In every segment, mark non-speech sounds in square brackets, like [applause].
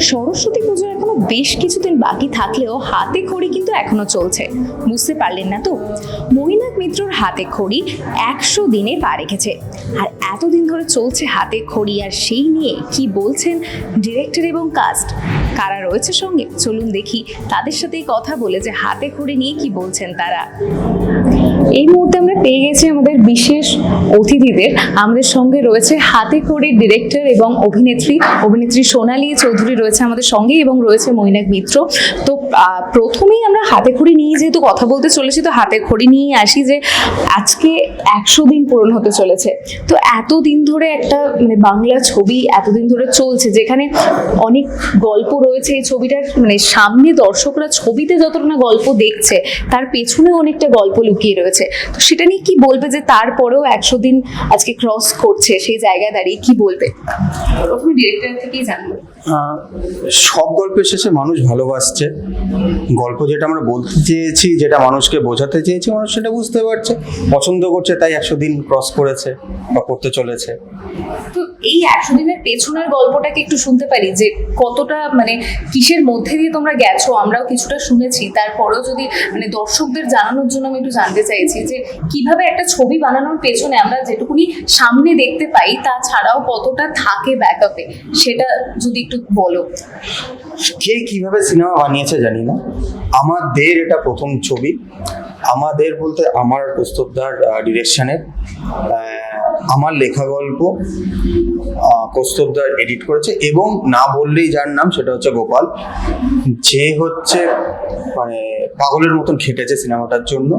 সরস্বতী পুজোর এখনও বেশ কিছুদিন বাকি থাকলেও হাতে খড়ি কিন্তু এখনও চলছে। বুঝতে পারলেন না তো? মৈনাক মিত্রর হাতে খড়ি একশো দিনে পা রেখেছে। আর এতদিন ধরে চলছে হাতে খড়ি, আর সেই নিয়ে কি বলছেন ডিরেক্টর এবং কাস্ট? কারা রয়েছে সঙ্গে? চলুন দেখি। তাদের সাথেই কথা বলে যে হাতে খড়ি নিয়ে কি বলছেন তারা। এই মুহূর্তে আমরা পেয়ে গেছি আমাদের বিশেষ অতিথিদের। আমাদের সঙ্গে রয়েছে হাতে খড়ির ডিরেক্টর এবং অভিনেত্রী অভিনেত্রী সোনালী চৌধুরী। রয়েছে আমাদের সঙ্গে এবং রয়েছে মৈনাক মিত্র। তো প্রথমেই আমরা হাতে খড়ি নিয়ে যেহেতু কথা বলতে চলেছি, তো হাতে খড়ি নিয়েই আসি যে আজকে একশো দিন পূরণ হতে চলেছে। তো এতদিন ধরে একটা মানে বাংলা ছবি এতদিন ধরে চলছে, যেখানে অনেক গল্প রয়েছে এই ছবিটার মানে সামনে দর্শকরা ছবিতে যতটা না গল্প দেখছে, তার পেছনে অনেকটা গল্প লুকিয়ে রয়েছে। তো সেটা নিয়ে কি বলবে যে তারপরেও একশো দিন আজকে ক্রস করছে সেই জায়গায় দাঁড়িয়ে, কি বলবে? প্রথমে ডিরেক্টর থেকেই জানব। সব গল্পের শেষে মানুষ ভালোবাসছে। গল্প যেটা আমরা বলতে চেয়েছি, যেটা মানুষকে বোঝাতে চেয়েছি, মানুষ সেটা বুঝতে পারছে, পছন্দ করছে, তাই একশো দিন ক্রস করেছে বা করতে চলেছে। তো এই একশো দিনের পেছনের গল্পটাকে একটু শুনতে পারি, যে কতটা মানে কিসের মধ্যে দিয়ে তোমরা গেছো? আমরাও কিছুটা শুনেছি। তারপরেও যদি মানে দর্শকদের জানানোর জন্য আমি একটু জানতে চাইছি, যে কীভাবে একটা ছবি বানানোর পেছনে আমরা যেটুকুনি সামনে দেখতে পাই, তাছাড়াও কতটা থাকে ব্যাকআপে সেটা যদি একটু বলো। কে কীভাবে সিনেমা বানিয়েছে জানি না। আমাদের এটা প্রথম ছবি। আমাদের বলতে আমার কৌস্তবদার ডিরেকশনের আমার লেখা গল্প কৌস্তবদার এডিট করেছে এবং না বললেই যার নাম সেটা হচ্ছে গোপাল। যে হচ্ছে মানে পাগলের মতন খেটেছে সিনেমাটার জন্য।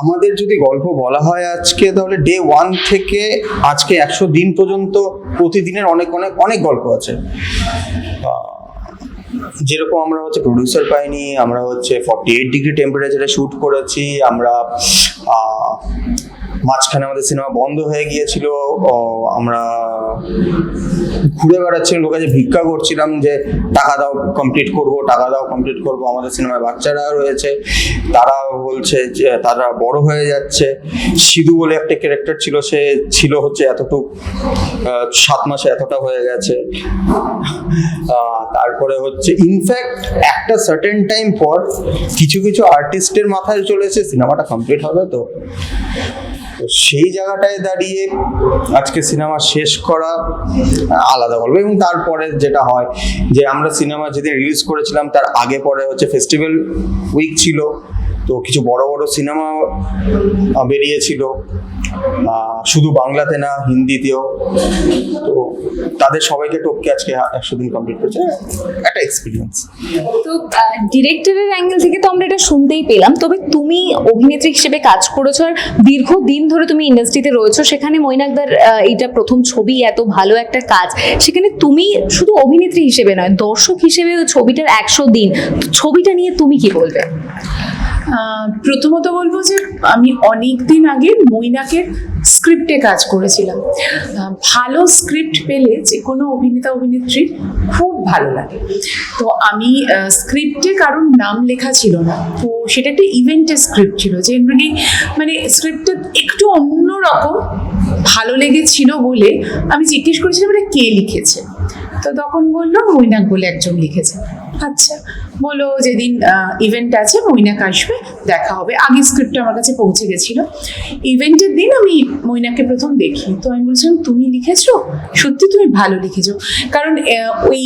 আমাদের যদি গল্প বলা হয় আজকে, তাহলে ডে ওয়ান থেকে আজকে একশো দিন পর্যন্ত প্রতিদিনের অনেক অনেক অনেক গল্প আছে। যেরকম আমরা হচ্ছে প্রডিউসার পাইনি, আমরা হচ্ছে ফর্টি এইট ডিগ্রি টেম্পারেচারে শ্যুট করেছি, আমরা মাঝখানে আমাদের সিনেমা বন্ধ হয়ে গিয়েছিল আমরা ঘুরে বেড়াচ্ছিলাম লোক কাছে ভিক্ষা করছিলাম যে, টাকা দাও কমপ্লিট করব, টাকা দাও কমপ্লিট করব, আমাদের সিনেমায় বাচ্চারা রয়েছে, তারা বলছে যে, তারা বড় হয়ে যাচ্ছে। সিধু বলে একটা ক্যারেক্টার ছিল, সে ছিল হচ্ছে এতটুক সাত মাসে এতটা হয়ে গেছে। তারপরে হচ্ছে ইনফ্যাক্ট একটা সার্টেন টাইম পর কিছু কিছু আর্টিস্টের মাথায় চলেছে সিনেমাটা কমপ্লিট হবে তো। তো সেই জায়গাটায় দাঁড়িয়ে আজকে সিনেমা শেষ করা আলাদা বলব এবং তারপরে যেটা হয় যে আমরা সিনেমা যেদিন রিলিজ করেছিলাম, তার আগে পরে হচ্ছে ফেস্টিভ্যাল উইক ছিল। তো কিছু বড় বড় সিনেমা বেরিয়েছিল। শুধু বাংলাতে না, হিন্দিতেও। তো তাদের সবাইকে টপকে আজকে একশো দিন কমপ্লিট করেছে। একটা এক্সপিরিয়েন্স তো ডিরেক্টরের অ্যাঙ্গেল থেকে তো আমরা এটা শুনতেই পেলাম। তবে তুমি অভিনেত্রী হিসেবে কাজ করেছ আর দীর্ঘদিন ধরে তুমি ইন্ডাস্ট্রিতে রয়েছো। সেখানে মৈনাকদার এইটা প্রথম ছবি, এত ভালো একটা কাজ। সেখানে তুমি শুধু অভিনেত্রী হিসেবে নয়, দর্শক হিসেবে ছবিটার একশো দিন ছবিটা নিয়ে তুমি কি বলবে? প্রথমত বলব যে আমি অনেক দিন আগে মৈনাকের স্ক্রিপ্টে কাজ করেছিলাম। ভালো স্ক্রিপ্ট পেলে যে কোনো অভিনেতা অভিনেত্রীর খুব ভালো লাগে। তো আমি স্ক্রিপ্টে কারোর নাম লেখা ছিল না। তো সেটা একটা ইভেন্টের স্ক্রিপ্ট ছিল জেনারেলি মানে স্ক্রিপ্টটা একটু অন্যরকম ভালো লেগেছিল বলে আমি জিজ্ঞেস করেছিলাম, এটা কে লিখেছে? তো তখন বলল, মৈনাক বলে একজন লিখেছে। আচ্ছা বলো যেদিন ইভেন্ট আছে মৈনাক আসবে দেখা হবে। আগে স্ক্রিপ্ট আমার কাছে পৌঁছে গেছিল। ইভেন্টের দিন আমি মৈনাককে প্রথম দেখি। তো আমি বলছিলাম তুমি লিখেছো? সত্যি তুমি ভালো লিখেছো। কারণ ওই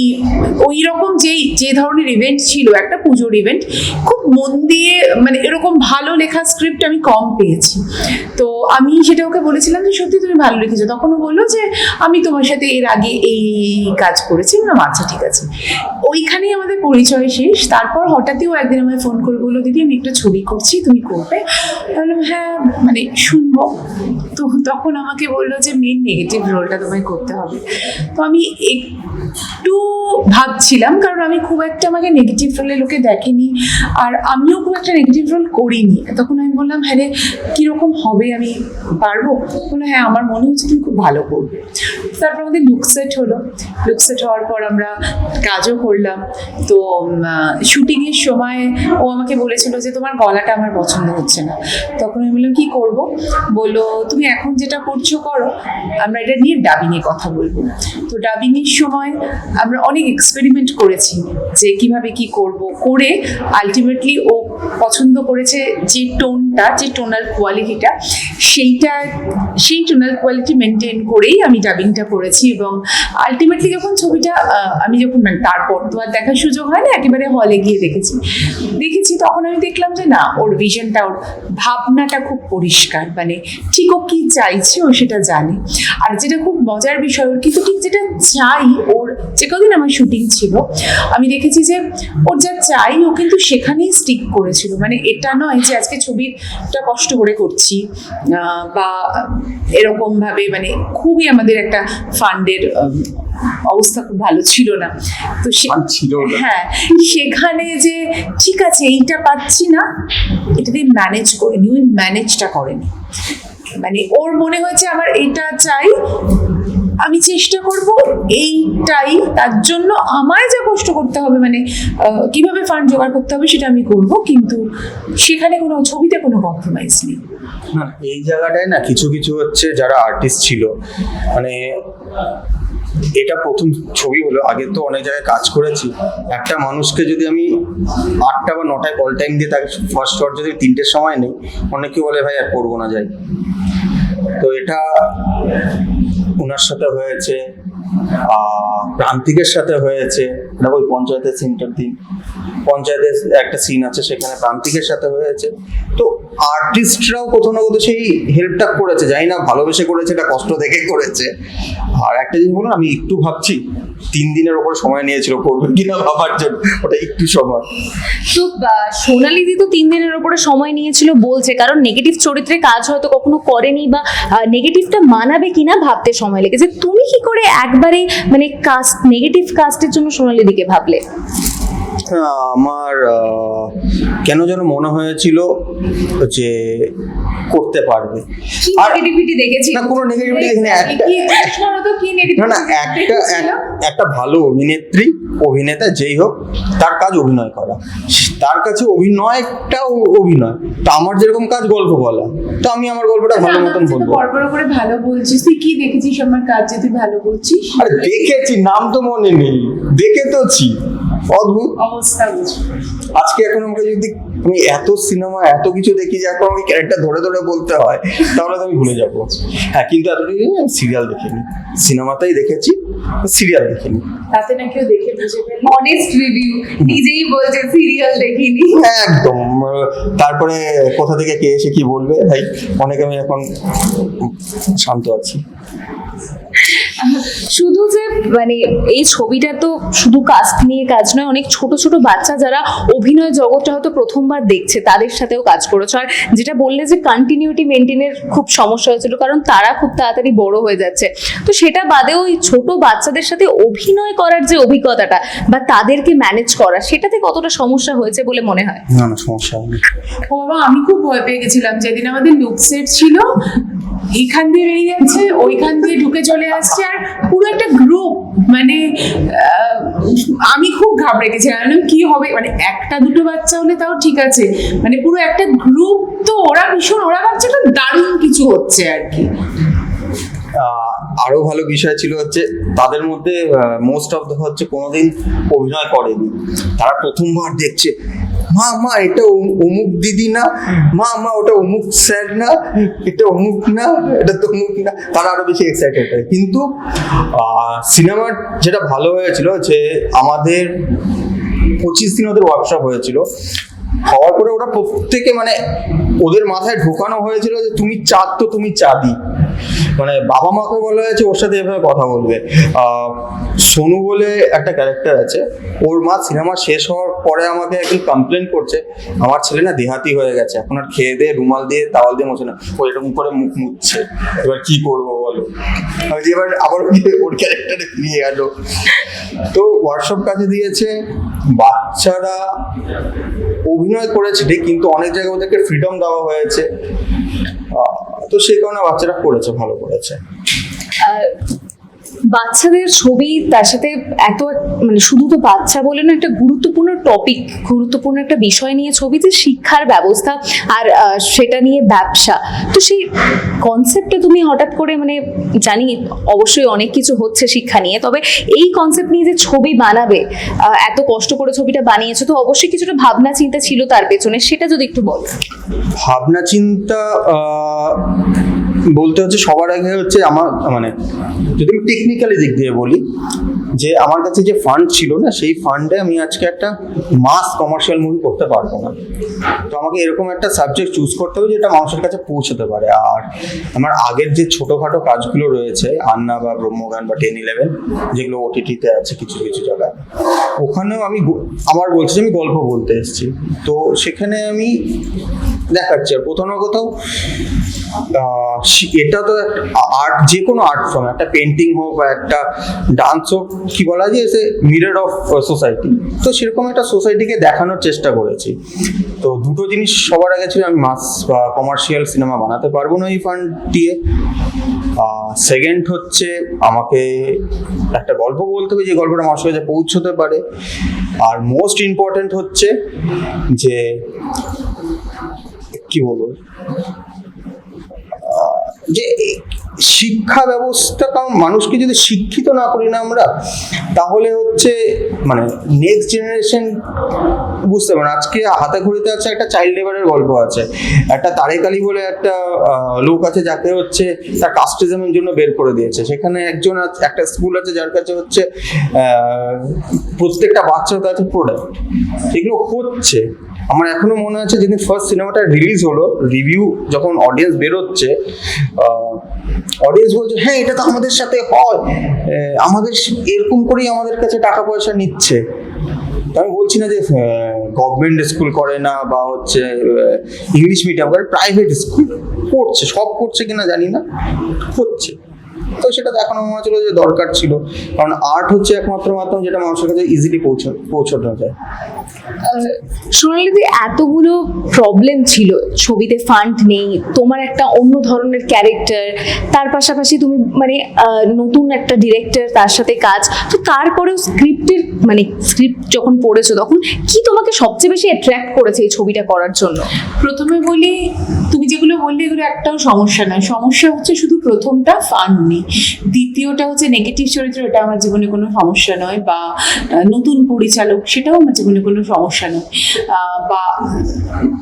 ওই রকম যেই যে ধরনের ইভেন্ট ছিল একটা পুজোর ইভেন্ট খুব মন দিয়ে মানে এরকম ভালো লেখা স্ক্রিপ্ট আমি কম পেয়েছি। তো আমি সেটা ওকে বলেছিলাম যে সত্যি তুমি ভালো লিখেছো। তখন ও বলল যে আমি তোমার সাথে এর আগে এই কাজ করেছি। বললাম, আচ্ছা ঠিক আছে। ওইখানেই আমাদের পরিচয় শেষ। তারপর হঠাৎই ও একদিন আমায় ফোন করে বলল, দিদি, আমি একটা ছবি করছি, তুমি করবে? বললাম হ্যাঁ মানে তো তখন আমাকে বলল যে মেন নেগেটিভ রোলটা তোমায় করতে হবে। তো আমি একটু ভাবছিলাম, কারণ আমি খুব একটা আমাকে নেগেটিভ রোলে লোকে দেখেনি, আর আমিও খুব একটা নেগেটিভ রোল করিনি। তখন আমি বললাম হ্যাঁ রে, কীরকম হবে? আমি পারব? বলল হ্যাঁ আমার মনে হচ্ছে তুমি খুব ভালো করবে। তারপর আমাদের লুকসেট হলো। লুকসেট হওয়ার পর আমরা কাজও করলাম। তো শুটিংয়ের সময় ও আমাকে বলেছিল যে, তোমার গলাটা আমার পছন্দ হচ্ছে না। তখন আমি বললাম, কি করব? বলল তুমি এখন যেটা করছ করো। আমরা এটা নিয়ে ডাবিংয়ে কথা বলব। তো ডাবিংয়ের সময় আমরা অনেক এক্সপেরিমেন্ট করেছি যে কীভাবে কি করব, করে আলটিমেটলি ও পছন্দ করেছে যে টোনটা, যে টোনাল কোয়ালিটিটা সেইটা, সেই টোনাল কোয়ালিটি মেনটেন করেই আমি ডাবিংটা করেছি এবং আলটিমেটলি যখন ছবিটা আমি যখন মানে তারপর তো আর দেখার সুযোগ হয় না, একেবারে হলে গিয়ে দেখেছি। দেখেছি, তখন আমি দেখলাম যে না, ওর ভিশনটা ওর ভাবনাটা খুব পরিষ্কার। মানে ঠিক ও কি চাইছে ও সেটা জানে। আর যেটা খুব মজার বিষয় ওর কিন্তু ঠিক যেটা চাই ওর যে কদিন আমার শুটিং ছিল আমি দেখেছি যে ওর যা চাই ও কিন্তু সেখানেই স্টিক করেছিল। মানে এটা নয় যে আজকে ছবিটা কষ্ট করে করছি বা এরকম ভাবে মানে খুবই আমাদের একটা ফান্ডের অবস্থা খুব ভালো ছিল না। তো হ্যাঁ সেখানে যে ঠিক আছে এইটা পাচ্ছি না এটা দিয়ে ম্যানেজ করেনি ওই ম্যানেজটা করেনি। মানে ওর মনে হয়েছে আমার এটা চাই। আমি চেষ্টা করব এইটাই। তার জন্য আমায় যা কষ্ট করতে হবে মানে কীভাবে ফান্ড জোগাড় করতে হবে সেটা আমি করব, কিন্তু সেখানে কোনো ছবিতে কোনো কম্প্রোমাইজ নেই। না, এই জায়গাটায় না কিছু কিছু হচ্ছে যারা আর্টিস্ট ছিল মানে এটা প্রথম ছবি হলো। আগে তো অনেক জায়গায় কাজ করেছি। একটা মানুষকে যদি আমি আটটা বা নটায় কল টাইম দিয়ে তাকে ফার্স্ট শট যদি তিনটের সময় নেই, অনেকে বলে, ভাই, আর করব না, যাই। তো এটা ওনার সাথে হয়েছে। প্রান্তিকের সাথে হয়েছে, এটা ওই পঞ্চায়েতের সিনটার দিন পঞ্চায়েতের একটা সিন আছে, সেখানে প্রান্তিকের সাথে হয়েছে। তো আর্টিস্টরাও কোথাও না কোথাও সেই হেল্পটা করেছে জানি না ভালোবেসে করেছে, এটা কষ্ট দেখে করেছে। আর একটা জিনিস বলুন, আমি একটু ভাবছি তিন দিনের ওপর সময় নিয়েছিল করবে কিনা ভাবার জন্য ওটা একটু সময়। তো সোনালি দি তো তিন দিনের ওপরে সময় নিয়েছিল বলছে কারণ নেগেটিভ চরিত্রে কাজ হয়তো কখনো করেনি বা নেগেটিভটা মানাবে কিনা ভাবতে সময় লেগেছে। তুমি কি করে একবারে মানে কাস্ট নেগেটিভ কাস্টের জন্য সোনালি দিকে ভাবলে? আমার কেন যেন মনে হয়েছিল যে করতে পারবে। আর নেগেটিভিটি দেখেছি? না কোনো নেগেটিভিটি এখানে একটা না একটা একটা ভালো অভিনেত্রী অভিনেতা যেই হোক তার কাজ অভিনয় করা। তার কাছে অভিনয়টা ও- অভিনয়। তা আমার যেরকম কাজ গল্প বলা তো আমি আমার গল্পটা ভালো মতন বলব। পরপর করে ভালো বলছিস। তুই কি দেখেছিস আমার কাজ যে তুই ভালো বলছিস? আরে দেখেছি নাম তো মনে নেই। দেখে তোছি অদ্ভুত। অবস্থা বুঝ। আজকে এখন আমাকে যদি আমি এত সিনেমা এত কিছু দেখি যে এখন আমাকে ক্যারেক্টার ধরে ধরে বলতে হয় তাহলে তো আমি ভুলে যাব। হ্যাঁ কিন্তু এতটুকু আমি সিরিয়াল দেখিনি। সিনেমাতেই দেখেছি সিরিয়াল দেখিনি। তাতে না কেউ দেখে অনেস্ট রিভিউ নিজেই বলছে সিরিয়াল দেখিনি। হ্যাঁ একদম। তারপরে কোথা থেকে কে এসে কি বলবে? ভাই অনেক আমি এখন শান্ত আছি। শুধু যে মানে এই ছবিটা তো শুধু কাস্ট নিয়ে কাজ নয় অনেক ছোট ছোট বাচ্চা যারা অভিনয় জগৎটা হয়তো প্রথমবার দেখছে তাদের সাথেও কাজ করেছ। আর যেটা বললে যে কন্টিনিউটি মেনটেনের খুব সমস্যা হয়েছিল কারণ তারা খুব তাড়াতাড়ি বড় হয়ে যাচ্ছে। তো সেটা বাদেও ওই ছোট বাচ্চাদের সাথে অভিনয় করার যে অভিজ্ঞতাটা বা তাদেরকে ম্যানেজ করা সেটাতে কতটা সমস্যা হয়েছে বলে মনে হয়? না না সমস্যা ও বাবা আমি খুব ভয় পেয়ে গেছিলাম। যেদিন আমাদের লুক সেট ছিল এইখান দিয়ে বেরিয়ে যাচ্ছে ওইখান দিয়ে ঢুকে চলে আসছে আর পুরো একটা গ্রুপ মানে আমি খুব ঘাবড়ে গেছিলাম কি হবে? মানে একটা দুটো বাচ্চা হলে তাও ঠিক আছে। মানে পুরো একটা গ্রুপ তো ওরা ভীষণ ওরা ভাবছে দারুণ কিছু হচ্ছে আর কি। আহ, আরও ভালো বিষয় ছিল হচ্ছে তাদের মধ্যে মোস্ট অফ দ্য হচ্ছে কোনোদিন অভিনয় করেনি। তারা প্রথমবার দেখছে, মা মা, এটা অমুক দিদি না? মা মা, ওটা অমুক স্যার না? এটা অমুক না? এটা তমুক না? তারা আরও বেশি এক্সাইটেড হয়। কিন্তু সিনেমার যেটা ভালো হয়েছিল যে আমাদের পঁচিশ দিন ওদের ওয়ার্কশপ হয়েছিল। হওয়ার পরে ওরা প্রত্যেকে মানে ওদের মাথায় ঢোকানো হয়েছিল যে তুমি চাঁদ তো তুমি চাঁদি মানে বাবা মাকে বলা হয়েছে, ওর সাথে এভাবে কথা বলবে। সোনু বলে একটা ক্যারেক্টার আছে, ওর মা সিনেমা শেষ হওয়ার পরে আমাকে একদিন কমপ্লেন করছে, আমার ছেলে না দেহাতি হয়ে গেছে, এখন আর খেয়ে দিয়ে, রুমাল দিয়ে তাওয়াল দিয়ে মোছে না। ও এরকম করে মুখ মুছছে। এবার কি করব বলো? এবার আবার ওর ক্যারেক্টারে ফিরিয়ে গেল তো ওয়ার্কশপ কাজে দিয়েছে, বাচ্চারা অভিনয় করেছে ঠিক কিন্তু অনেক জায়গায় ওদেরকে ফ্রিডম দেওয়া হয়েছে। তো সেই কারণে বাচ্চারা করেছে, ভালো করেছে। বাচ্চাদের ছবি তার সাথে এত মানে শুধু তো বাচ্চা বলে না, একটা গুরুত্বপূর্ণ টপিক গুরুত্বপূর্ণ একটা বিষয় নিয়ে ছবি যে শিক্ষার ব্যবস্থা আর সেটা নিয়ে ব্যবসা। তো সেই কনসেপ্টটা তুমি হঠাৎ করে মানে জানি অবশ্যই অনেক কিছু হচ্ছে শিক্ষা নিয়ে, তবে এই কনসেপ্ট নিয়ে যে ছবি বানাবে এত কষ্ট করে ছবিটা বানিয়েছো, তো অবশ্যই কিছুটা ভাবনা চিন্তা ছিল তার পেছনে, সেটা যদি একটু বল। ভাবনা চিন্তা বলতে হচ্ছে সবার আগে হচ্ছে আমার মানে যদি আমি টেকনিক্যালি দিক দিয়ে বলি, যে আমার কাছে যে ফান্ড ছিল না, সেই ফান্ডে আমি আজকে একটা মাস কমার্শিয়াল মুভি করতে পারব না। তো আমাকে এরকম একটা সাবজেক্ট চুজ করতে হবে যেটা মানুষের কাছে পৌঁছতে পারে। আর আমার আগের যে ছোটোখাটো কাজগুলো রয়েছে, আন্না বা ব্রহ্মগান বা টেন ইলেভেন যেগুলো ওটিটিতে আছে কিছু কিছু জায়গায়, ওখানেও আমি আমার বলছি আমি গল্প বলতে এসেছি। তো সেখানে আমি দেখাচ্ছি। আর কোথাও না কোথাও এটা তো আর্ট যে কোনো আর্ট ফর্ম একটা পেন্টিং হোক বা একটা ডান্স হোক, কি বলা যায়, সে মিরর অফ সোসাইটি তো সেরকম একটা সোসাইটিকে দেখানোর চেষ্টা করেছি। তো দুটো জিনিস সবার আগে ছিল, আমি মাস বা কমার্শিয়াল সিনেমা বানাতে পারব না এই ফান্ড দিয়ে। সেকেন্ড হচ্ছে, আমাকে একটা গল্প বলতে হবে, যে গল্পটা মানুষের কাছে পৌঁছতে পারে। আর মোস্ট ইম্পর্ট্যান্ট হচ্ছে, যে, কি বলব? যে শিক্ষা ব্যবস্থা, কারণ মানুষকে যদি শিক্ষিত না করি না আমরা, তাহলে হচ্ছে মানে নেক্সট জেনারেশন বুঝতে পারেন আজকে হাতে ঘড়িতে আছে একটা চাইল্ড লেবারের গল্প আছে। একটা তারেক আলী বলে একটা লোক আছে যাকে হচ্ছে তার কাস্টিজমের জন্য বের করে দিয়েছে। সেখানে একজন একটা স্কুল আছে যার কাছে হচ্ছে প্রত্যেকটা বাচ্চার কাছে প্রোডাক্ট এগুলো হচ্ছে। আমার এখনও মনে আছে যেদিন ফার্স্ট সিনেমাটা রিলিজ হলো রিভিউ যখন অডিয়েন্স বেরোচ্ছে অডিয়েন্স বলছে হ্যাঁ এটা তো আমাদের সাথে হয়। আমাদের এরকম করেই আমাদের কাছে টাকা পয়সা নিচ্ছে আমি বলছি না যে গভর্নমেন্ট স্কুল করে না বা হচ্ছে ইংলিশ মিডিয়াম করে প্রাইভেট স্কুল করছে, সব করছে কিনা জানি না হচ্ছে তো সেটা দেখানো মনে হচ্ছিল যে দরকার ছিল। কারণ আর্ট হচ্ছে একমাত্র মাধ্যম যেটা মানুষের কাছে ইজিলি পৌঁছ পৌঁছানো যায়। সোনালিদি এতগুলো প্রবলেম ছিল। ছবিতে ফান্ড নেই তোমার একটা অন্য ধরনের ক্যারেক্টার তার পাশাপাশি তুমি মানে নতুন একটা ডিরেক্টর তার সাথে কাজ। তো তারপরেও স্ক্রিপ্টের মানে স্ক্রিপ্ট যখন পড়েছো তখন কি তোমাকে সবচেয়ে বেশি অ্যাট্রাক্ট করেছে এই ছবিটা করার জন্য? প্রথমে বলি তুমি যেগুলো বললে এগুলো একটাও সমস্যা নয়। সমস্যা হচ্ছে শুধু প্রথমটা ফান্ড নেই। দ্বিতীয়টা হচ্ছে নেগেটিভ চরিত্র এটা আমার জীবনে কোনো সমস্যা নয় বা নতুন পরিচালক সেটাও আমার জীবনে কোনো সমস্যা নয়। বা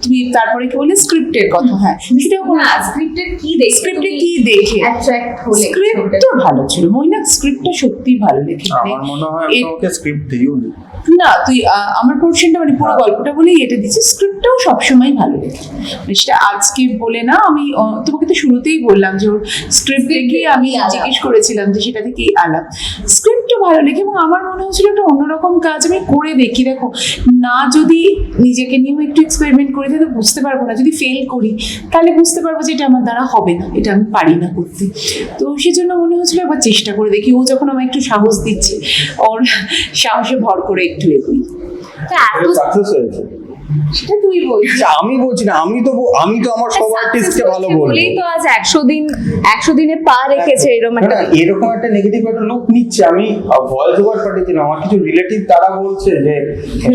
তুমি তারপরে কি বললে? স্ক্রিপ্টের কথা হ্যাঁ। সেটাও কোনো স্ক্রিপ্টের কি স্ক্রিপ্টে কি দেখে অ্যাট্রাক্ট স্ক্রিপ্টটা ভালো ছিল। মইনাক স্ক্রিপ্টটা সত্যি ভালো লেখে আমার মনে হয় ওকে স্ক্রিপ্ট দিও না। তুই আহ, আমার পোর্শনটা মানে পুরো গল্পটা বলেই এটা দিচ্ছি। স্ক্রিপ্টটাও সবসময় ভালো লেখে। মানে সেটা আজকে বলে না আমি তোমাকে তো শুরুতেই বললাম যে ওর স্ক্রিপ্ট দেখে আমি। জিজ্ঞেস করেছিলাম যে সেটা থেকে আলাপ স্ক্রিপ্টটা ভালো লেখে এবং আমার মনে হচ্ছিল একটা অন্যরকম কাজ আমি করে দেখি। দেখো না যদি নিজেকে নিয়েও একটু এক্সপেরিমেন্ট করি তাহলে বুঝতে পারব না। যদি ফেল করি তাহলে বুঝতে পারব যে এটা আমার দ্বারা হবে না এটা আমি পারি না করতে। তো সেজন্য মনে হচ্ছিল একবার চেষ্টা করে দেখি। ও যখন আমায় একটু সাহস দিচ্ছে ওর সাহসে ভর করে একটু এগোই। এত সাকসেস হয়েছে সেটা তুই বলছিস। আমি বলছি না আমি তো আমি তো আমার সব আর্টিস্টকে ভালো বলব। বলেই তো আজ একশো দিন একশো দিনে পা রেখেছে এরকম একটা এরকম একটা নেগেটিভ একটা লুক নিচ্ছে। আমি ভয়েস ওভার পাঠিয়েছিলাম আমার কিছু রিলেটিভ তারা বলছে যে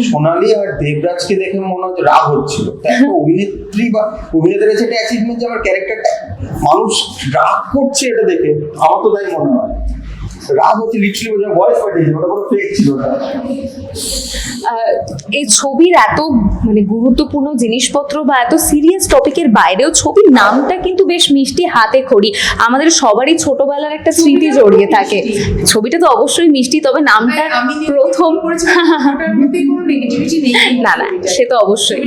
সোনালি আর দেবরাজকে দেখে মনে হচ্ছে রাগ হচ্ছিল। তা একটা অভিনেত্রী বা অভিনেতার কাছে একটা অ্যাচিভমেন্ট যে আমার ক্যারেক্টারটা মানুষ রাগ করছে এটা দেখে আমার তো তাই মনে হয়। রাগ হচ্ছে লিটারালি ভয়েস পাঠিয়েছে ওটা পুরো ফেক ছিল এই ছবির এত মানে গুরুত্বপূর্ণ জিনিসপত্র বা এত সিরিয়াস টপিকের বাইরেও ছবির নামটা কিন্তু বেশ মিষ্টি হাতে খড়ি। আমাদের সবারই ছোটবেলার একটা স্মৃতি জড়িয়ে থাকে। ছবিটা তো অবশ্যই মিষ্টি তবে নামটা প্রথম না না সে তো অবশ্যই।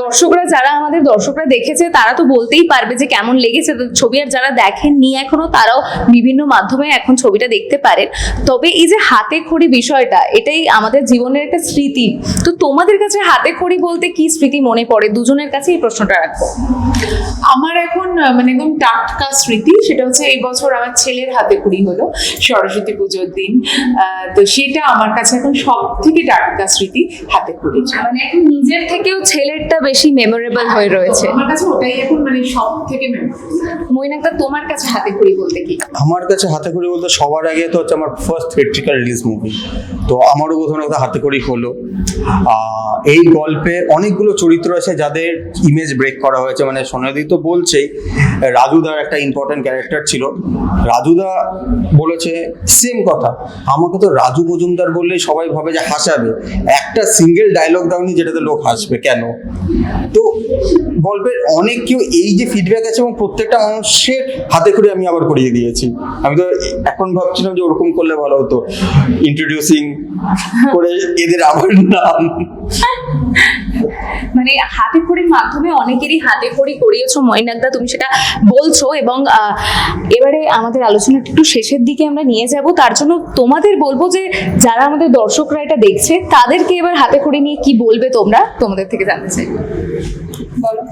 দর্শকরা যারা আমাদের দর্শকরা দেখেছে তারা তো বলতেই পারবে যে কেমন লেগেছে। ছবি আর যারা দেখেননি এখনও তারাও বিভিন্ন মাধ্যমে এখন ছবিটা দেখতে পারেন। তবে এই যে হাতে খড়ি বিষয়টা এটাই আমাদের জীবনের একটা স্মৃতি। তো তোমাদের কাছে হাতে খড়ি বলতে কি স্মৃতি মনে পড়ে? দুজনের কাছে এই প্রশ্নটা রাখব। আমার এখন মানে একদম টাটকা স্মৃতি সেটা হচ্ছে এই বছর আমার ছেলের হাতে কুড়ি হলো সরস্বতী পুজোর দিন। তো সেটা আমার কাছে এখন সব থেকে টাটকা স্মৃতি হাতে কুড়ি। মানে এখন নিজের থেকেও ছেলেরটা বেশি মেমোরেবল হয়ে রয়েছে। আমার কাছে ওটাই এখন মানে সব থেকে। মৈনাকদা তোমার কাছে হাতে খড়ি বলতে কি? আমার কাছে হাতে করে বলতে সবার আগে তো হচ্ছে আমার ফার্স্ট থিয়েট্রিক্যাল রিলিজ মুভি তো আমারও কোথাও হাতে করি হলো। আহ, এই গল্পে অনেকগুলো চরিত্র আছে যাদের ইমেজ ব্রেক করা হয়েছে। মানে সোনাদি তো বলছেই, রাজুদার একটা ইম্পর্টেন্ট ক্যারেক্টার ছিল। রাজুদা বলেছে সেম কথা। আমাকে তো রাজু মজুমদার বললেই সবাই ভাবে যে হাসাবে। একটা সিঙ্গেল ডায়লগ দাওনি যেটাতে লোক হাসবে, কেন? তো গল্পের অনেক কেউ এই যে ফিডব্যাক আছে এবং প্রত্যেকটা মানুষের হাতে করে আমি আবার করিয়ে দিয়েছি। আমি তো এখন ভাবছিলাম যে ওরকম করলে ভালো হতো। ইন্ট্রোডিউসিং করে এদের আবার নাম। মানে হাতে খড়ির মাধ্যমে অনেকেরই হাতে খড়ি করিয়েছো, মৈনাকদা, তুমি সেটা বলছো এবং এবারে আমাদের আলোচনাটা একটু শেষের দিকে আমরা নিয়ে যাব। তার জন্য তোমাদের বলব যে, যারা আমাদের দর্শকরা এটা দেখছে, তাদেরকে এবার হাতে খড়ি নিয়ে কি বলবে তোমরা? তোমাদের থেকে জানতে চাই। বলো।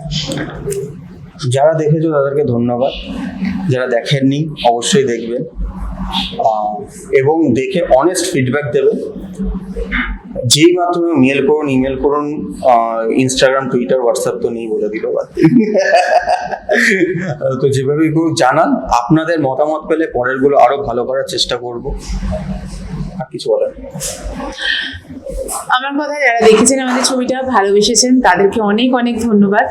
যারা দেখেছ তাদেরকে ধন্যবাদ। যারা দেখেননি, অবশ্যই দেখবেন। এবং দেখে অনেস্ট ফিডব্যাক দেবে। যেই মাধ্যমে মেল করুন ইমেল করুন ইনস্টাগ্রাম টুইটার হোয়াটসঅ্যাপ তো নেই বলে দিল [laughs] তো যেভাবে হোক জানান, আপনাদের মতামত পেলে পরেরগুলো আরও ভালো করার চেষ্টা করব। আর কিছু বলার আমার কথা যারা দেখেছেন আমাদের ছবিটা ভালোবেসেছেন তাদেরকে অনেক অনেক ধন্যবাদ।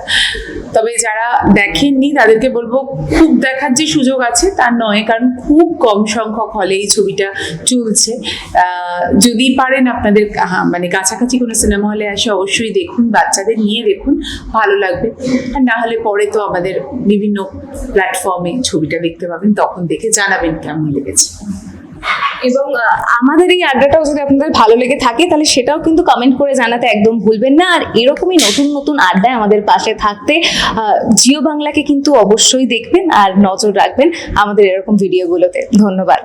তবে যারা দেখেননি তাদেরকে বলব খুব দেখার যে সুযোগ আছে তা নয় কারণ খুব কম সংখ্যক হলে এই ছবিটা চলছে। যদি পারেন আপনাদের হ্যাঁ, মানে কাছাকাছি কোনো সিনেমা হলে আসে অবশ্যই দেখুন বাচ্চাদের নিয়ে দেখুন ভালো লাগবে। আর না হলে পরে তো আমাদের বিভিন্ন প্ল্যাটফর্মে ছবিটা দেখতে পাবেন তখন দেখে জানাবেন কেমন লেগেছে। এবং আমাদের এই আড্ডাটাও যদি আপনাদের ভালো লেগে থাকে, তাহলে সেটাও কিন্তু কমেন্ট করে জানাতে একদম ভুলবেন না। আর এরকমই নতুন নতুন আড্ডায় আমাদের পাশে থাকতে জিও বাংলাকে কিন্তু অবশ্যই দেখবেন আর নজর রাখবেন আমাদের এরকম ভিডিওগুলোতে ধন্যবাদ।